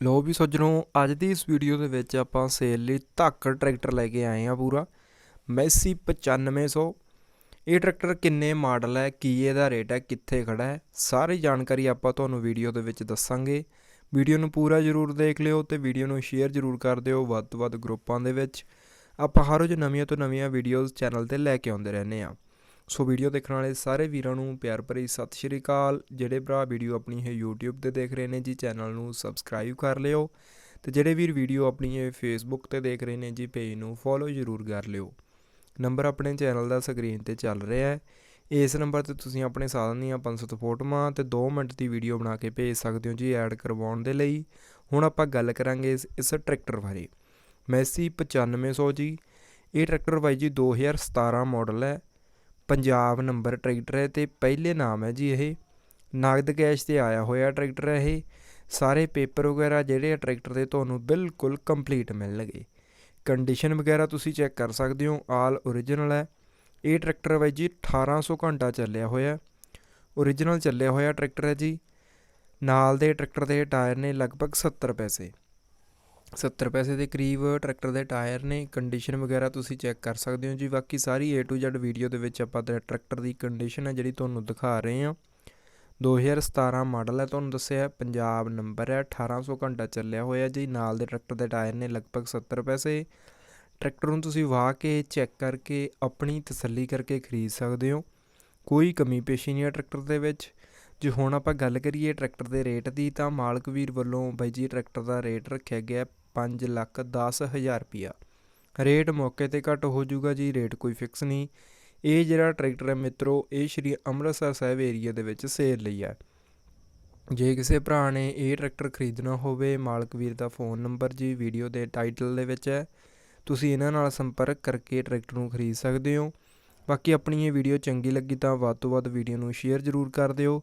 ਲੋ ਵੀ ਸੱਜਣੋ, ਅੱਜ ਦੀ ਇਸ ਵੀਡੀਓ ਦੇ ਵਿੱਚ ਆਪਾਂ ਸੇਲ ਲਈ ਧਾਕੜ ਟਰੈਕਟਰ ਲੈ ਕੇ ਆਏ ਆ ਪੂਰਾ। ਮੈਸੀ 9500 ਇਹ ਟਰੈਕਟਰ ਕਿੰਨੇ ਮਾਡਲ ਹੈ, ਕੀ ਇਹਦਾ ਰੇਟ ਹੈ, ਕਿੱਥੇ ਖੜਾ ਹੈ, ਸਾਰੀ ਜਾਣਕਾਰੀ ਆਪਾਂ ਤੁਹਾਨੂੰ ਵੀਡੀਓ ਦੇ ਵਿੱਚ ਦੱਸਾਂਗੇ। ਵੀਡੀਓ ਨੂੰ ਪੂਰਾ ਜ਼ਰੂਰ ਦੇਖ ਲਿਓ ਤੇ ਵੀਡੀਓ ਨੂੰ ਸ਼ੇਅਰ ਜ਼ਰੂਰ ਕਰ ਦਿਓ ਵੱਧ ਤੋਂ ਵੱਧ ਗਰੁੱਪਾਂ ਦੇ ਵਿੱਚ। ਆਪਾਂ ਹਰ ਰੋਜ਼ ਨਵੀਆਂ ਤੋਂ ਨਵੀਆਂ ਵੀਡੀਓਜ਼ ਚੈਨਲ ਤੇ ਲੈ ਕੇ ਆਉਂਦੇ ਰਹਿੰਦੇ ਆ ਸੋ ਵੀਡੀਓ ਦੇਖਣ ਵਾਲੇ ਸਾਰੇ ਵੀਰਾਂ ਨੂੰ ਪਿਆਰ ਭਰੀ ਸਤਿ ਸ਼੍ਰੀ ਅਕਾਲ। ਜਿਹੜੇ ਭਰਾ ਵੀਡੀਓ ਆਪਣੀ ਇਹ YouTube ਤੇ ਦੇਖ ਰਹੇ ਨੇ ਜੀ, ਚੈਨਲ ਨੂੰ ਸਬਸਕ੍ਰਾਈਬ ਕਰ ਲਿਓ ਤੇ ਜਿਹੜੇ ਵੀਰ ਵੀਡੀਓ ਆਪਣੀ ਇਹ Facebook ਤੇ ਦੇਖ ਰਹੇ ਨੇ ਜੀ ਪੇਜ ਨੂੰ ਫੋਲੋ ਜ਼ਰੂਰ ਕਰ ਲਿਓ। ਨੰਬਰ ਆਪਣੇ ਚੈਨਲ ਦਾ ਸਕਰੀਨ ਤੇ ਚੱਲ ਰਿਹਾ ਹੈ। ਇਸ ਨੰਬਰ ਤੇ ਤੁਸੀਂ ਆਪਣੇ ਸਾਧਨ ਦੀਆਂ 500 ਫੋਟੋਆਂ ਤੇ 2 ਮਿੰਟ ਦੀ ਵੀਡੀਓ ਬਣਾ ਕੇ ਭੇਜ ਸਕਦੇ ਹੋ ਜੀ ਐਡ ਕਰਵਾਉਣ ਦੇ ਲਈ। ਹੁਣ ਆਪਾਂ ਗੱਲ ਕਰਾਂਗੇ ਇਸ ਇਸ ਟਰੈਕਟਰ ਬਾਰੇ। ਮੈਸੀ 9500 ਜੀ। ਇਹ ਟਰੈਕਟਰ ਬਾਈ ਜੀ 2017 ਮਾਡਲ ਹੈ। ਪੰਜਾਬ ਨੰਬਰ ਟਰੈਕਟਰ ਹੈ ਤੇ ਪਹਿਲੇ ਨਾਮ ਹੈ ਜੀ ਇਹ। ਨਗਦ ਕੈਸ਼ ਤੇ ਆਇਆ ਹੋਇਆ ਟਰੈਕਟਰ ਹੈ ਇਹ। ਸਾਰੇ ਪੇਪਰ ਵਗੈਰਾ ਜਿਹੜੇ ਆ ਟਰੈਕਟਰ ਦੇ ਤੁਹਾਨੂੰ ਬਿਲਕੁਲ ਕੰਪਲੀਟ ਮਿਲਣਗੇ। ਕੰਡੀਸ਼ਨ ਵਗੈਰਾ ਤੁਸੀਂ ਚੈੱਕ ਕਰ ਸਕਦੇ ਹੋ, ਆਲ ਓਰੀਜਨਲ ਹੈ। ਇਹ ਟਰੈਕਟਰ ਬਾਈ ਜੀ 1800 ਘੰਟਾ ਚੱਲਿਆ ਹੋਇਆ ਓਰੀਜਨਲ ਚੱਲਿਆ ਹੋਇਆ ਟਰੈਕਟਰ ਹੈ ਜੀ। ਨਾਲ ਦੇ ਟਰੈਕਟਰ ਦੇ ਟਾਇਰ ਨੇ ਲਗਭਗ 70 ਪੈਸੇ। 70 ਪੈਸੇ ਦੇ ਕਰੀਬ ਟਰੈਕਟਰ ਦੇ ਟਾਇਰ ਨੇ ਕੰਡੀਸ਼ਨ ਵਗੈਰਾ ਤੁਸੀਂ ਚੈੱਕ ਕਰ ਸਕਦੇ ਹੋ ਜੀ। ਬਾਕੀ ਸਾਰੀ A to Z ਵੀਡੀਓ ਦੇ ਵਿੱਚ ਆਪਾਂ ਤੇ ਟਰੈਕਟਰ ਦੀ ਕੰਡੀਸ਼ਨ ਹੈ ਜਿਹੜੀ ਤੁਹਾਨੂੰ ਦਿਖਾ ਰਹੇ ਹਾਂ। 2017 ਮਾਡਲ ਹੈ ਤੁਹਾਨੂੰ ਦੱਸਿਆ ਪੰਜਾਬ ਨੰਬਰ ਹੈ 1800 ਘੰਟਾ ਚੱਲਿਆ ਹੋਇਆ ਜੀ। ਨਾਲ ਦੇ ਟਰੈਕਟਰ ਦੇ ਟਾਇਰ ਨੇ ਲਗਭਗ 70 ਪੈਸੇ। ਟਰੈਕਟਰ ਨੂੰ ਤੁਸੀਂ ਵਾਹ ਕੇ ਚੈੱਕ ਕਰਕੇ ਆਪਣੀ ਤਸੱਲੀ ਕਰਕੇ ਖਰੀਦ ਸਕਦੇ ਹੋ। ਕੋਈ ਕਮੀ ਪੇਸ਼ੀ ਨਹੀਂ ਹੈ ਟਰੈਕਟਰ ਦੇ ਵਿੱਚ। ਜੇ ਹੁਣ ਆਪਾਂ ਗੱਲ ਕਰੀਏ ਟਰੈਕਟਰ ਦੇ ਰੇਟ ਦੀ, ਤਾਂ ਮਾਲਕ ਵੀਰ ਵੱਲੋਂ ਬਾਈ ਜੀ, ਟਰੈਕਟਰ ਦਾ ਰੇਟ ਰੱਖਿਆ ਗਿਆ ਪੰਜ ਲੱਖ 10 ਹਜ਼ਾਰ ਰੁਪਿਆ ਰੇਟ ਮੌਕੇ ਤੇ ਘੱਟ ਹੋ ਜਾਊਗਾ ਜੀ, ਰੇਟ ਕੋਈ ਫਿਕਸ ਨਹੀਂ। ਇਹ ਜਿਹੜਾ ਟਰੈਕਟਰ ਹੈ ਮਿੱਤਰੋ, ਇਹ ਸ਼੍ਰੀ ਅੰਮ੍ਰਿਤਸਰ ਸਾਹਿਬ ਏਰੀਆ ਦੇ ਵਿੱਚ ਸੇਲ ਲਈ ਹੈ। ਜੇ ਕਿਸੇ ਭਰਾ ਨੇ ਇਹ ਟਰੈਕਟਰ ਖਰੀਦਣਾ ਹੋਵੇ, ਮਾਲਕ ਵੀਰ ਦਾ ਫੋਨ ਨੰਬਰ ਜੀ ਵੀਡੀਓ ਦੇ ਟਾਈਟਲ ਦੇ ਵਿੱਚ ਹੈ। ਤੁਸੀਂ ਇਹਨਾਂ ਨਾਲ ਸੰਪਰਕ ਕਰਕੇ ਟਰੈਕਟਰ ਨੂੰ ਖਰੀਦ ਸਕਦੇ ਹੋ। ਬਾਕੀ ਆਪਣੀ ਇਹ ਵੀਡੀਓ ਚੰਗੀ ਲੱਗੀ ਤਾਂ ਵੱਧ ਤੋਂ ਵੱਧ ਵੀਡੀਓ ਨੂੰ ਸ਼ੇਅਰ ਜ਼ਰੂਰ ਕਰ ਦਿਓ।